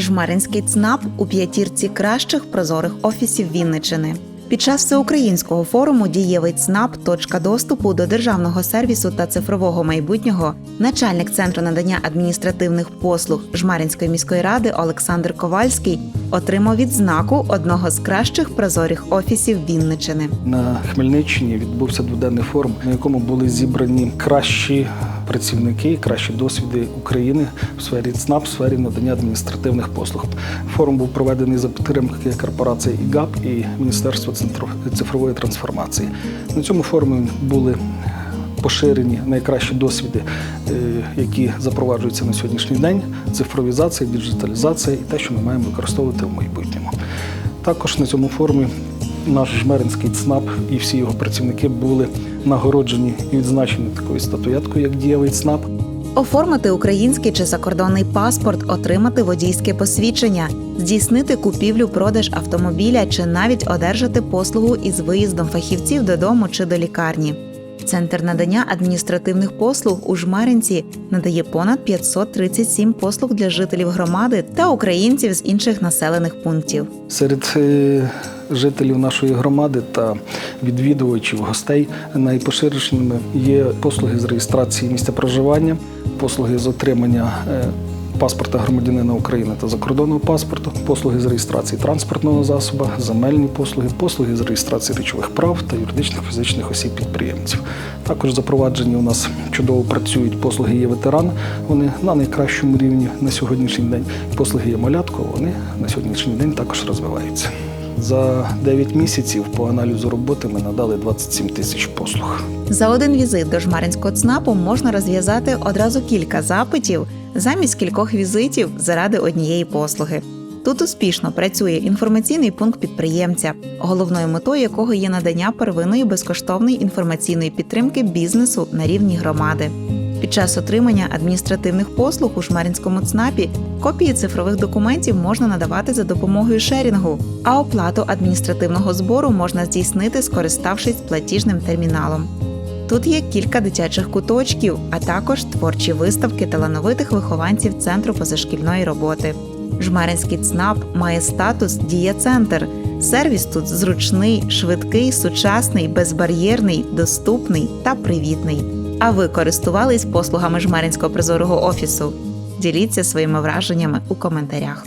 Жмеринський ЦНАП у п'ятірці кращих прозорих офісів Вінничини. Під час всеукраїнського форуму Дієвий ЦНАП точка доступу до державного сервісу та цифрового майбутнього начальник центру надання адміністративних послуг Жмеринської міської ради Олександр Ковальський отримав відзнаку одного з кращих прозорих офісів Вінничини. На Хмельниччині відбувся дводенний форум, на якому були зібрані кращі працівники, кращі досвіди України в сфері ЦНАП, в сфері надання адміністративних послуг. Форум був проведений за підтримки корпорації ІГАП і Міністерства цифрової трансформації. На цьому форумі були поширені найкращі досвіди, е, які запроваджуються на сьогоднішній день: цифровізація, діджиталізація і те, що ми маємо використовувати в майбутньому. Також на цьому форумі наш жмеринський ЦНАП і всі його працівники були нагороджені і відзначені такою статуеткою, як дієвий ЦНАП. Оформити український чи закордонний паспорт, отримати водійське посвідчення, здійснити купівлю-продаж автомобіля чи навіть одержати послугу із виїздом фахівців додому чи до лікарні. Центр надання адміністративних послуг у Жмеринці надає понад 537 послуг для жителів громади та українців з інших населених пунктів. Серед е, жителів нашої громади та відвідувачів гостей найпоширеними є послуги з реєстрації місця проживання, послуги з отримання е, паспорта громадянина України та закордонного паспорту, послуги з реєстрації транспортного засобу, земельні послуги, послуги з реєстрації речових прав та юридичних фізичних осіб підприємців. Також запроваджені у нас чудово працюють послуги є ветеран. Вони на найкращому рівні на сьогоднішній день. Послуги є малятко. Вони на сьогоднішній день також розвиваються. За 9 місяців по аналізу роботи ми надали 27 тисяч послуг. За один візит до Жмаринського ЦНАПу можна розв'язати одразу кілька запитів замість кількох візитів заради однієї послуги. Тут успішно працює інформаційний пункт підприємця, головною метою якого є надання первинної безкоштовної інформаційної підтримки бізнесу на рівні громади. Під час отримання адміністративних послуг у Жмеринському ЦНАПі копії цифрових документів можна надавати за допомогою шерінгу, а оплату адміністративного збору можна здійснити, скориставшись платіжним терміналом. Тут є кілька дитячих куточків, а також творчі виставки талановитих вихованців центру позашкільної роботи. Жмеринський ЦНАП має статус Дія-центр. Сервіс тут зручний, швидкий, сучасний, безбар'єрний, доступний та привітний. А ви користувались послугами Жмеринського прозорого офісу? Діліться своїми враженнями у коментарях.